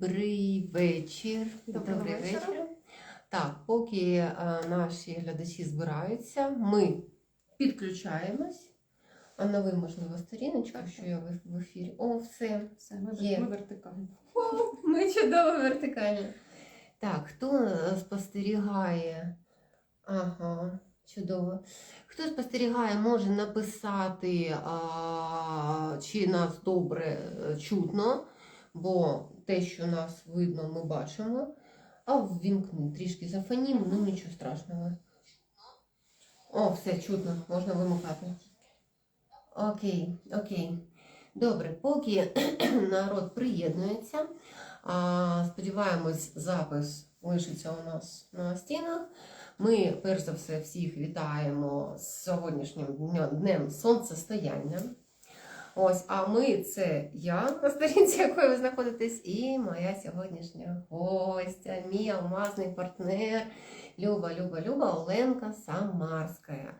Добрий вечір. Доброго Добрий вечора. вечір. Так, поки е, наші глядачі збираються, ми підключаємось. А на ви, можливо, сторіночку, Так, що я в, в ефірі. О, все. Все, ми, Є. ми вертикально. Ми чудово вертикально. Так, хто е, спостерігає? Ага, чудово. Хто спостерігає, може написати, а, чи нас добре е, чутно, бо те, що нас видно, ми бачимо. А ввімкни трішки зафонім, ну нічого страшного. О, все чутно, можна вимикати. Окей, окей. Добре, поки народ приєднується. Сподіваємось, запис лишиться у нас на стінах. Ми, перш за все, всіх вітаємо з сьогоднішнім днем сонцестояння. Ось, а ми це я, на сторінці якої ви знаходитесь, і моя сьогоднішня гостя, мій алмазний партнер Люба, Люба, Люба Оленка Самарська.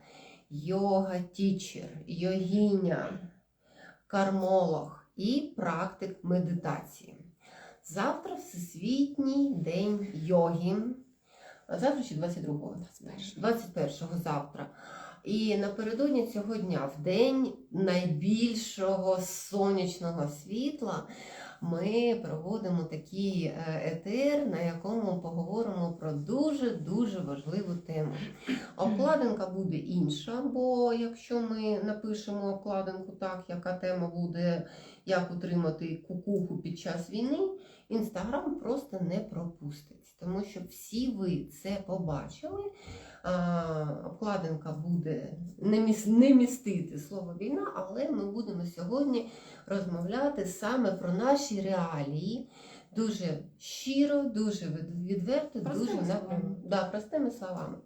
Йога тічер, йогиня, кармолог і практик медитації. Завтра Всесвітній день йоги. Завтра чи 22-го? 21-го завтра. І напередодні цього дня, в день найбільшого сонячного світла, ми проводимо такий е, етер, на якому поговоримо про дуже-дуже важливу тему. Обкладинка буде інша, бо якщо ми напишемо обкладинку так, яка тема буде, як утримати кукуху під час війни, Інстаграм просто не пропустить, тому що всі ви це побачили. А, обкладинка буде не, міс, не містити слово війна, але ми будемо сьогодні розмовляти саме про наші реалії. Дуже щиро, дуже відверто, Простими дуже напряму. Да, простими словами.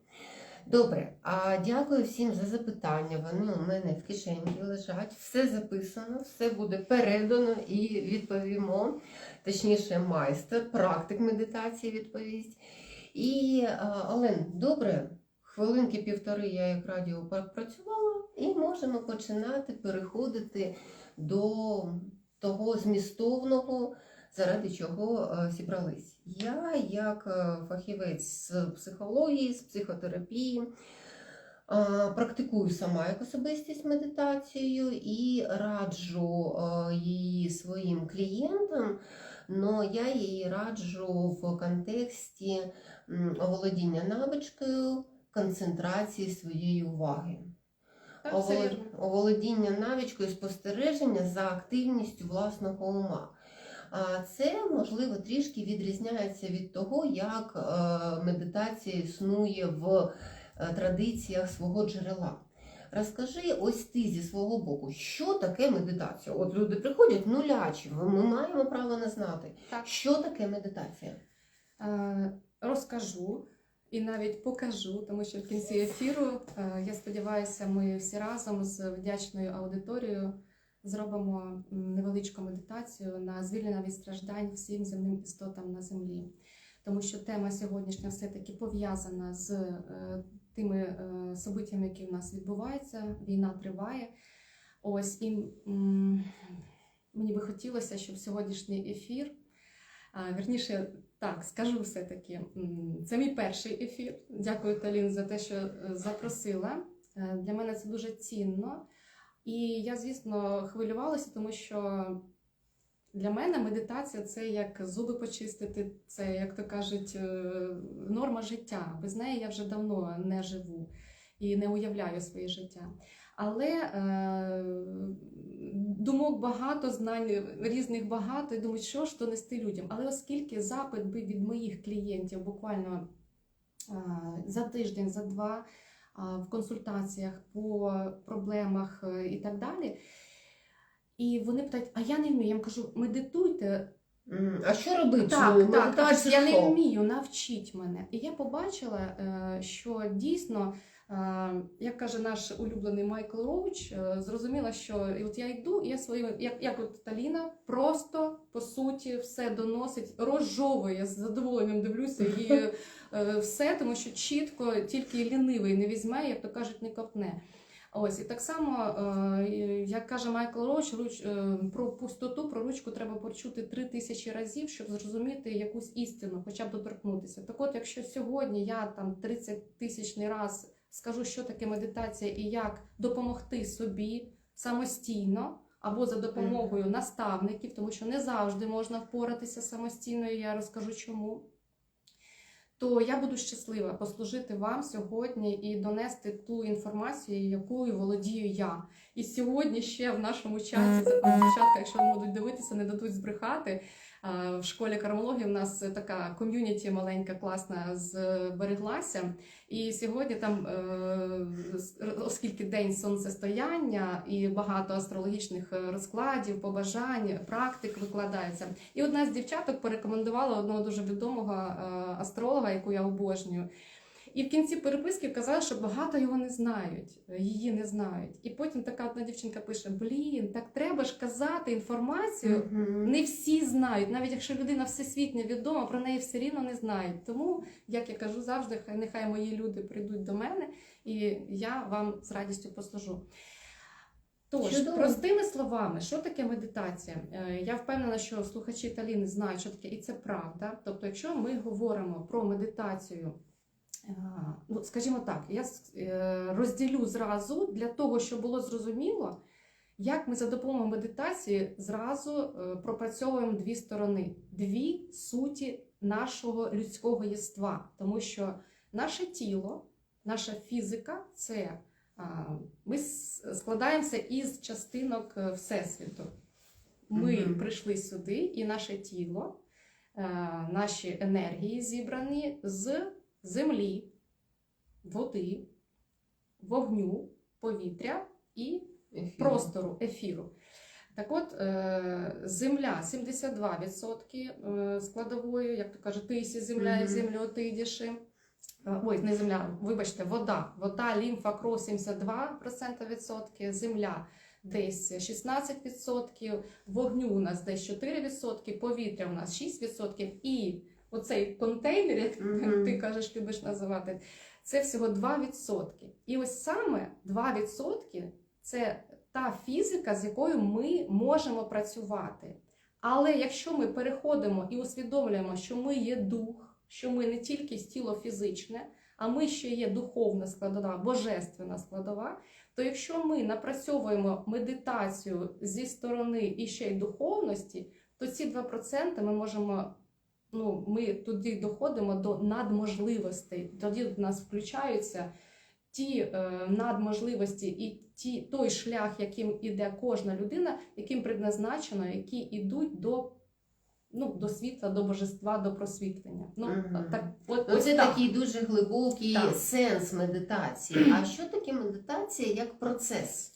Добре, а дякую всім за запитання. Вони у мене в кишені лежать. Все записано, все буде передано і відповімо. Точніше, майстер, практик медитації відповість. І Олен, добре, хвилинки півтори я як радіо працювала, і можемо починати переходити до того змістовного, заради чого е, зібрались. Я, як е, фахівець з психології, з психотерапії, е, практикую сама як особистість медитацією і раджу її своїм клієнтам. Но я її раджу в контексті оволодіння навичкою концентрації своєї уваги. Оволодіння навичкою спостереження за активністю власного ума. Це, можливо, трішки відрізняється від того, як е, медитація існує в е, традиціях свого джерела. Розкажи ось ти зі свого боку, що таке медитація? От люди приходять нулячі, ми маємо право не знати. Так. Що таке медитація? Е, розкажу і навіть покажу, тому що в кінці ефіру, я сподіваюся, ми всі разом з вдячною аудиторією зробимо невеличку медитацію на звільнення від страждань всім земним істотам на землі. Тому що тема сьогоднішня все-таки пов'язана з е, тими е, событиями, які в нас відбуваються. Війна триває. Ось і мені би хотілося, щоб сьогоднішній ефір, а, вірніше, так, скажу все-таки, це мій перший ефір. Дякую, Талін, за те, що е, запросила. Для мене це дуже цінно. І я, звісно, хвилювалася, тому що для мене медитація це як зуби почистити, це, як то кажуть, е, норма життя. Без неї я вже давно не живу і не уявляю своє життя. Але е, думок багато, знань різних багато, і думаю, що ж донести людям. Але оскільки запит був від моїх клієнтів буквально е, за тиждень, за два в консультаціях по проблемах е, і так далі. І вони питають, а я не вмію. Я їм кажу, медитуйте. А що робити? Так, так, так, я не вмію, навчіть мене. І я побачила, е, що дійсно, як каже наш улюблений Майкл Роуч, е, зрозуміла, що і от я йду, і я своїм, як, як от Таліна, просто по суті все доносить, розжовує, з задоволенням дивлюся і е, все, тому що чітко тільки лінивий не візьме, як то кажуть, не копне. Ось і так само, е, як каже Майкл Роч, руч, е, про пустоту, про ручку треба почути три тисячі разів, щоб зрозуміти якусь істину, хоча б доторкнутися. Так от, якщо сьогодні я там 30 тисячний раз скажу, що таке медитація і як допомогти собі самостійно. Або за допомогою наставників, тому що не завжди можна впоратися самостійно, і я розкажу чому. То я буду щаслива послужити вам сьогодні і донести ту інформацію, якою володію я. І сьогодні ще в нашому чаті, там дівчатка, якщо вони будуть дивитися, не дадуть збрехати. В школі кармології в нас така ком'юніті маленька, класна збереглася. І сьогодні там, е, оскільки день сонцестояння і багато астрологічних е, розкладів, побажань, практик викладається. І одна з дівчаток порекомендувала одного дуже відомого е, астролога, яку я обожнюю. І в кінці переписки казала, що багато його не знають, її не знають. І потім така одна дівчинка пише: Блін, так треба ж казати інформацію. Мгм. Не всі знають, навіть якщо людина всесвітньо відома, про неї все рівно не знають. Тому, як я кажу завжди, хай нехай мої люди прийдуть до мене, і я вам з радістю послужу. Тож, Чудово. простими словами, що таке медитація? Е, Я впевнена, що слухачі Таліни знають, що таке, і це правда. Тобто, якщо ми говоримо про медитацію, ну, скажімо так, я е, розділю зразу для того, щоб було зрозуміло, як ми за допомогою медитації зразу е, пропрацьовуємо дві сторони, дві суті нашого людського єства, тому що наше тіло, наша фізика це ми складаємося із частинок е, Всесвіту. Ми Мгм. прийшли сюди, і наше тіло, наші енергії зібрані з землі, води, вогню, повітря і Ефір. простору, ефіру. Так от, е, земля 72% е, складової, як то кажуть, тисі земля і отидіши. Е, Ой, не земля, вибачте, вода. Вода, лімфа, кров 72% відсотки, земля десь 16%, вогню у нас десь 4%, повітря у нас 6%. І оцей контейнер, як Мгм. ти кажеш, любиш називати, це всього 2%. І ось саме 2% це та фізика, з якою ми можемо працювати. Але якщо ми переходимо і усвідомлюємо, що ми є дух, що ми не тільки тіло фізичне, а ми ще є духовна складова, божественна складова, то якщо ми напрацьовуємо медитацію зі сторони і ще й духовності, то ці 2% ми можемо. Ну, ми тоді доходимо до надможливостей. Тоді в нас включаються ті е, надможливості і ті, той шлях, яким іде кожна людина, яким предназначено, які йдуть до, ну, до світла, до божества, до просвітлення. Ну, Мгм. так, от, Ну, це так. такий дуже глибокий Так. сенс медитації. А що таке медитація як процес?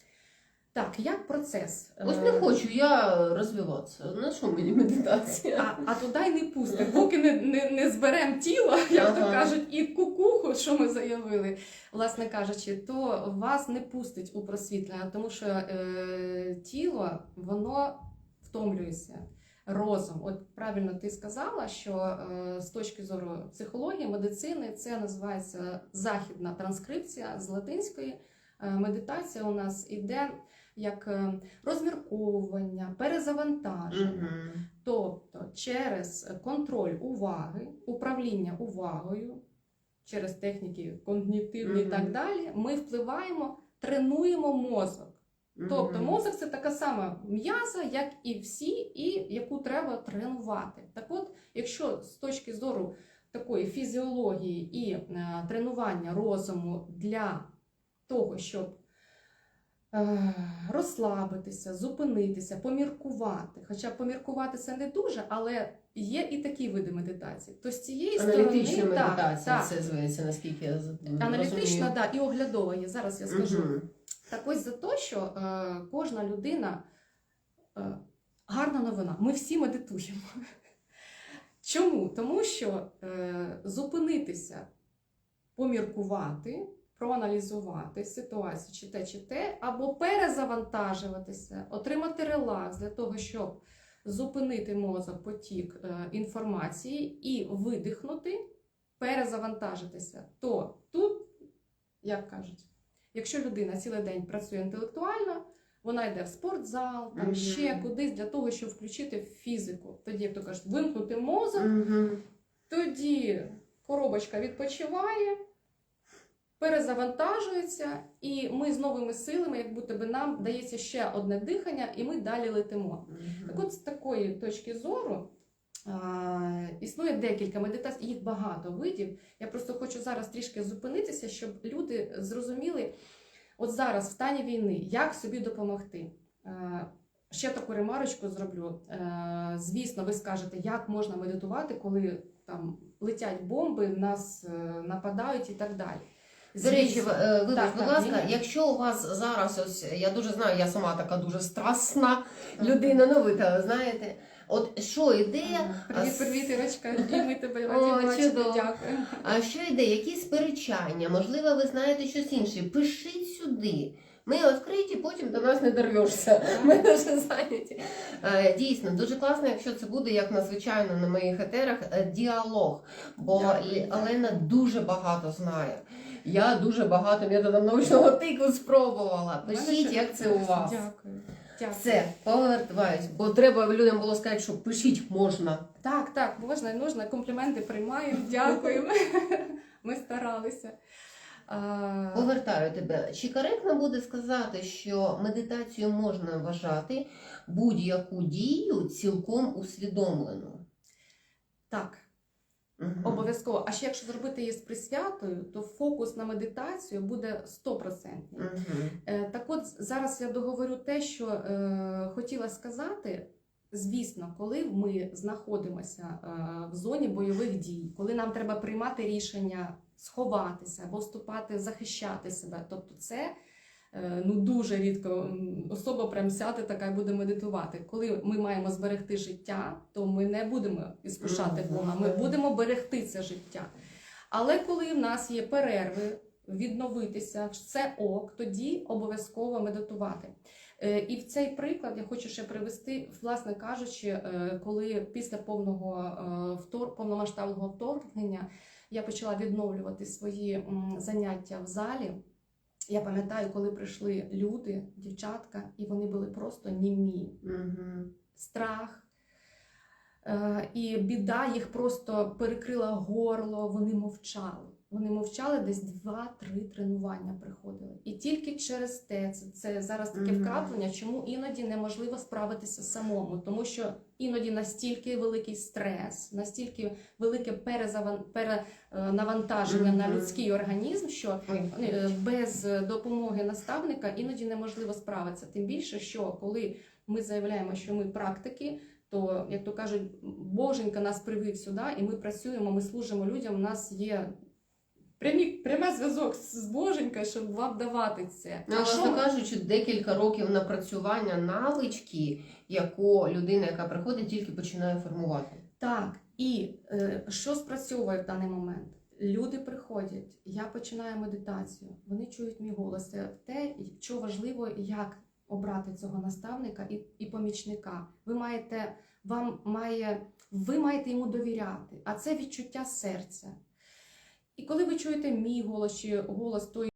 Так, як процес? Ось Е, не хочу я розвиватися. На що мені медитація? А, а туди й не пусти, поки не, не, не зберемо тіло, як то Ага. кажуть, і кукуху, що ми заявили, власне кажучи, то вас не пустить у просвітлення, тому що е, тіло воно втомлюється. Розум, от правильно ти сказала, що е, з точки зору психології, медицини, це називається західна транскрипція з латинської. Е, медитація у нас іде як е, розмірковування, перезавантаження. Мгм. Тобто через контроль уваги, управління увагою, через техніки когнітивні і так далі, ми впливаємо, тренуємо мозок. Тобто мозок це така сама м'яза, як і всі, і яку треба тренувати. Так от, якщо з точки зору такої фізіології і е, тренування розуму для того, щоб розслабитися, зупинитися, поміркувати. Хоча поміркувати це не дуже, але є і такі види медитації. То з цієї Аналітична сторони медитація, так, це зветься, наскільки я аналітична, да, і оглядова є. Зараз я скажу. Мгм. Так ось за те, що е, кожна людина е, гарна новина. Ми всі медитуємо. Чому? Тому що е, зупинитися, поміркувати, проаналізувати ситуацію, чи те, чи те, або перезавантажуватися, отримати релакс для того, щоб зупинити мозок, потік е, інформації і видихнути, перезавантажитися. То тут, як кажуть, Якщо людина цілий день працює інтелектуально, вона йде в спортзал, там Мгм. ще кудись для того, щоб включити фізику. Тоді, як то кажуть, вимкнути мозок, Мгм. тоді коробочка відпочиває, перезавантажується, і ми з новими силами, як будто би нам дається ще одне дихання, і ми далі летимо. Так от з такої точки зору а, існує декілька медитацій, їх багато видів. Я просто хочу зараз трішки зупинитися, щоб люди зрозуміли, от зараз в стані війни, як собі допомогти. А, Ще таку ремарочку зроблю. Е, Звісно, ви скажете, як можна медитувати, коли там летять бомби, нас е, нападають і так далі. До речі, е, вибач, Так, будь так, ласка, ні. якщо у вас зараз ось я дуже знаю, я сама така дуже страстна людина, ну ви та знаєте. От що ідея? Привіт, привіт, Ірочка. І ми тебе раді бачити. Дякую. А що йде? Якісь сперечання? Можливо, ви знаєте щось інше. Пишіть сюди. Ми відкриті, потім до нас не дорвешся. Ми дуже зайняті. Е, Дійсно, дуже класно, якщо це буде, як надзвичайно на моїх етерах, е, діалог. Бо. Олена дуже багато знає. Я дуже багато методом научного тику спробувала. Пишіть, як це у вас. Дякую. Дякую. Все, повертаюсь, бо треба людям було сказати, що пишіть можна. Так, так, можна і нужно. Компліменти приймаємо. Дякуємо. Ми старалися. А, Повертаю тебе. Чи коректно буде сказати, що медитацію можна вважати будь-яку дію цілком усвідомлену? так, Мгм. обов'язково. А ще якщо зробити її з присвятою, то фокус на медитацію буде 100%. Мгм. Е, Так от зараз я договорю те, що е, хотіла сказати. Звісно, коли ми знаходимося е, в зоні бойових дій, коли нам треба приймати рішення сховатися або вступати, захищати себе, тобто це ну дуже рідко особа прям сяде така і буде медитувати. Коли ми маємо зберегти життя, то ми не будемо іскушати Бога, ми будемо берегти це життя. Але коли в нас є перерви, відновитися, все ок, тоді обов'язково медитувати. Е, І в цей приклад я хочу ще привести, власне кажучи, е, коли після повного е, втор, повномасштабного вторгнення я почала відновлювати свої заняття в залі. Я пам'ятаю, коли прийшли люди, дівчатка, і вони були просто німі Угу. страх. Е, І біда їх просто перекрила горло, вони мовчали. Вони мовчали десь два-три тренування приходили. І тільки через те, це, це зараз таке Мгм. вкраплення, чому іноді неможливо справитися самому, тому що іноді настільки великий стрес, настільки велике перезаван... перенавантаження на людський організм, що Ой. е, без допомоги наставника іноді неможливо справитися. Тим більше, що коли ми заявляємо, що ми практики, то як то кажуть, Боженька нас привів сюди, і ми працюємо, ми служимо людям. У нас є прямі, прямий зв'язок з Боженькою, щоб вам давати це. Ну, А що кажучи, декілька років напрацювання навички, яку людина, яка приходить, тільки починає формувати. Так, і е, що спрацьовує в даний момент? Люди приходять, я починаю медитацію, вони чують мій голос. Це те, що важливо, як обрати цього наставника і, і помічника. Ви маєте, вам має, ви маєте йому довіряти, а це відчуття серця. І коли ви чуєте мій голос чи голос той.